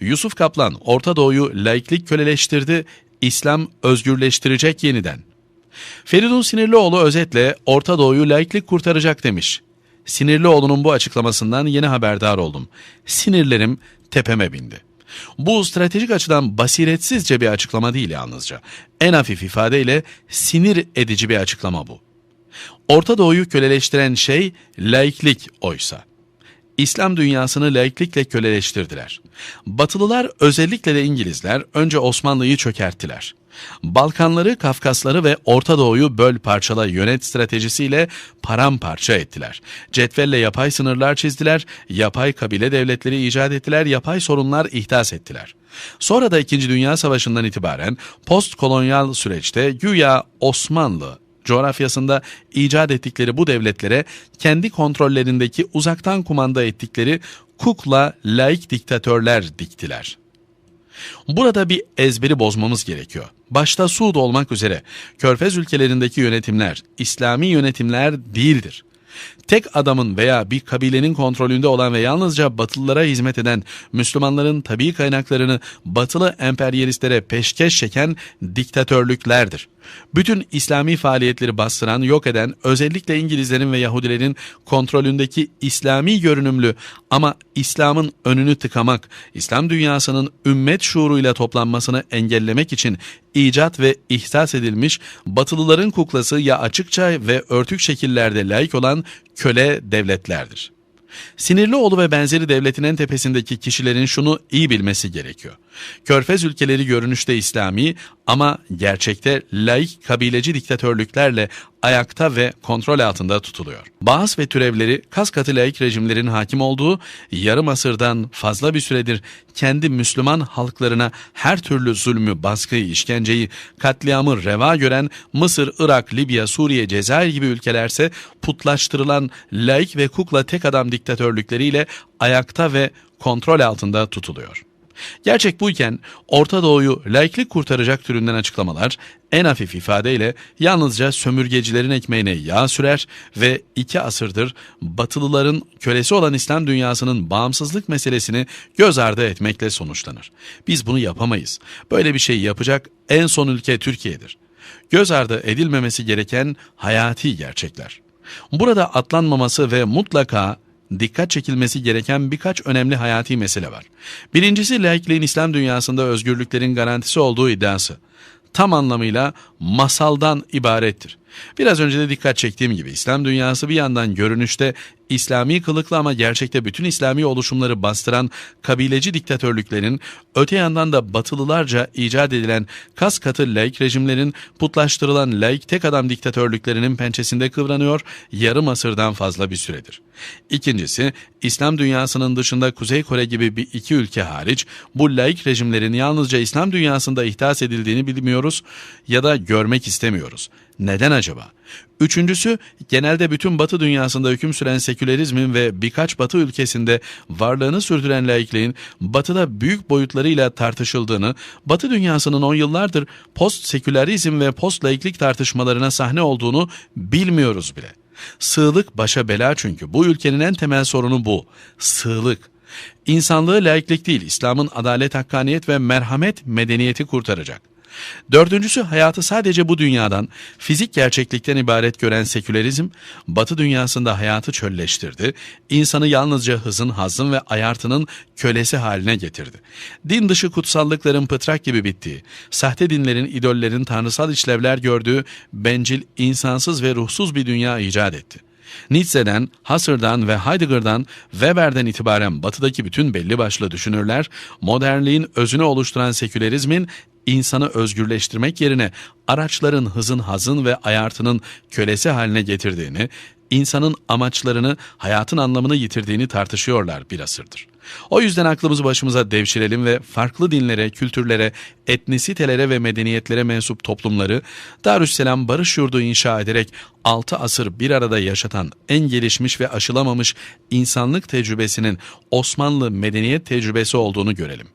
Yusuf Kaplan, Orta Doğu'yu laiklik köleleştirdi, İslam özgürleştirecek yeniden. Feridun Sinirlioğlu özetle Orta Doğu'yu laiklik kurtaracak demiş. Sinirlioğlu'nun bu açıklamasından yeni haberdar oldum. Sinirlerim tepeme bindi. Bu stratejik açıdan basiretsizce bir açıklama değil yalnızca. En hafif ifadeyle sinir edici bir açıklama bu. Orta Doğu'yu köleleştiren şey laiklik oysa. İslam dünyasını laiklikle köleleştirdiler. Batılılar özellikle de İngilizler önce Osmanlı'yı çökerttiler. Balkanları, Kafkasları ve Orta Doğu'yu böl parçala yönet stratejisiyle paramparça ettiler. Cetvelle yapay sınırlar çizdiler, yapay kabile devletleri icat ettiler, yapay sorunlar ihdas ettiler. Sonra da 2. Dünya Savaşı'ndan itibaren postkolonyal süreçte güya Osmanlı coğrafyasında icat ettikleri bu devletlere kendi kontrollerindeki uzaktan kumanda ettikleri kukla laik diktatörler diktiler. Burada bir ezberi bozmamız gerekiyor. Başta Suud olmak üzere Körfez ülkelerindeki yönetimler İslami yönetimler değildir. Tek adamın veya bir kabilenin kontrolünde olan ve yalnızca Batılılara hizmet eden Müslümanların tabi kaynaklarını Batılı emperyalistlere peşkeş çeken diktatörlüklerdir. Bütün İslami faaliyetleri bastıran, yok eden, özellikle İngilizlerin ve Yahudilerin kontrolündeki İslami görünümlü ama İslam'ın önünü tıkamak, İslam dünyasının ümmet şuuruyla toplanmasını engellemek için icat ve ihsas edilmiş batılıların kuklası ya açıkça ve örtük şekillerde layık olan köle devletlerdir. Sinirlioğlu ve benzeri devletin en tepesindeki kişilerin şunu iyi bilmesi gerekiyor. Körfez ülkeleri görünüşte İslami ama gerçekte laik kabileci diktatörlüklerle ayakta ve kontrol altında tutuluyor. Bazı ve türevleri kas katı laik rejimlerin hakim olduğu yarım asırdan fazla bir süredir kendi Müslüman halklarına her türlü zulmü, baskıyı, işkenceyi, katliamı reva gören Mısır, Irak, Libya, Suriye, Cezayir gibi ülkelerse putlaştırılan laik ve kukla tek adam diktatörlükleriyle ayakta ve kontrol altında tutuluyor. Gerçek buyken Orta Doğu'yu laiklik kurtaracak türünden açıklamalar en hafif ifadeyle yalnızca sömürgecilerin ekmeğine yağ sürer ve iki asırdır Batılıların kölesi olan İslam dünyasının bağımsızlık meselesini göz ardı etmekle sonuçlanır. Biz bunu yapamayız. Böyle bir şey yapacak en son ülke Türkiye'dir. Göz ardı edilmemesi gereken hayati gerçekler. Burada atlanmaması ve mutlaka dikkat çekilmesi gereken birkaç önemli hayati mesele var. Birincisi laikliğin İslam dünyasında özgürlüklerin garantisi olduğu iddiası. Tam anlamıyla masaldan ibarettir. Biraz önce de dikkat çektiğim gibi İslam dünyası bir yandan görünüşte İslami kılıklı ama gerçekte bütün İslami oluşumları bastıran kabileci diktatörlüklerin, öte yandan da batılılarca icat edilen kas katı laik rejimlerin, putlaştırılan laik tek adam diktatörlüklerinin pençesinde kıvranıyor yarım asırdan fazla bir süredir. İkincisi, İslam dünyasının dışında Kuzey Kore gibi bir iki ülke hariç bu laik rejimlerin yalnızca İslam dünyasında ihdas edildiğini bilmiyoruz ya da görmek istemiyoruz. Neden acaba? Üçüncüsü, genelde bütün Batı dünyasında hüküm süren sekülerizmin ve birkaç Batı ülkesinde varlığını sürdüren laikliğin Batı'da büyük boyutlarıyla tartışıldığını, Batı dünyasının on yıllardır post-sekülerizm ve post-laiklik tartışmalarına sahne olduğunu bilmiyoruz bile. Sığlık başa bela çünkü. Bu ülkenin en temel sorunu bu. Sığlık. İnsanlığı laiklik değil, İslam'ın adalet, hakkaniyet ve merhamet medeniyeti kurtaracak. Dördüncüsü hayatı sadece bu dünyadan, fizik gerçeklikten ibaret gören sekülerizm, batı dünyasında hayatı çölleştirdi, insanı yalnızca hızın, hazın ve ayartının kölesi haline getirdi. Din dışı kutsallıkların pıtrak gibi bittiği, sahte dinlerin, idollerin tanrısal işlevler gördüğü, bencil, insansız ve ruhsuz bir dünya icat etti. Nietzsche'den, Husserl'dan ve Heidegger'dan, Weber'den itibaren batıdaki bütün belli başlı düşünürler, modernliğin özünü oluşturan sekülerizmin insanı özgürleştirmek yerine araçların hızın hazın ve ayartının kölesi haline getirdiğini, insanın amaçlarını, hayatın anlamını yitirdiğini tartışıyorlar bir asırdır. O yüzden aklımızı başımıza devşirelim ve farklı dinlere, kültürlere, etnisitelere ve medeniyetlere mensup toplumları Darüsselam Barış Yurdu inşa ederek 6 asır bir arada yaşatan en gelişmiş ve aşılamamış insanlık tecrübesinin Osmanlı medeniyet tecrübesi olduğunu görelim.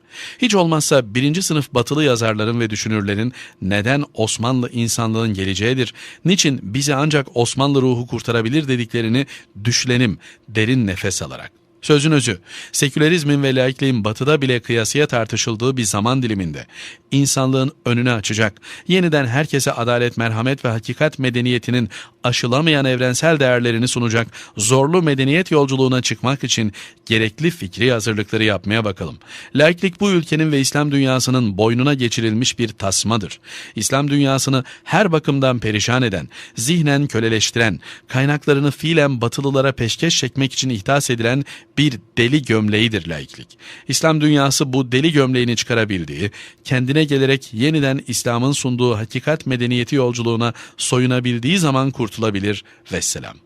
Hiç olmazsa birinci sınıf batılı yazarların ve düşünürlerin neden Osmanlı insanlığın geleceğidir, niçin bizi ancak Osmanlı ruhu kurtarabilir dediklerini düşlenim derin nefes alarak. Sözün özü, sekülerizmin ve laikliğin batıda bile kıyasıya tartışıldığı bir zaman diliminde insanlığın önünü açacak, yeniden herkese adalet, merhamet ve hakikat medeniyetinin aşılamayan evrensel değerlerini sunacak zorlu medeniyet yolculuğuna çıkmak için gerekli fikri hazırlıkları yapmaya bakalım. Laiklik bu ülkenin ve İslam dünyasının boynuna geçirilmiş bir tasmadır. İslam dünyasını her bakımdan perişan eden, zihnen köleleştiren, kaynaklarını fiilen batılılara peşkeş çekmek için ihdas edilen bir deli gömleğidir laiklik. İslam dünyası bu deli gömleğini çıkarabildiği, kendine gelerek yeniden İslam'ın sunduğu hakikat medeniyeti yolculuğuna soyunabildiği zaman kurtulabilir. Vesselam.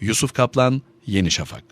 Yusuf Kaplan, Yeni Şafak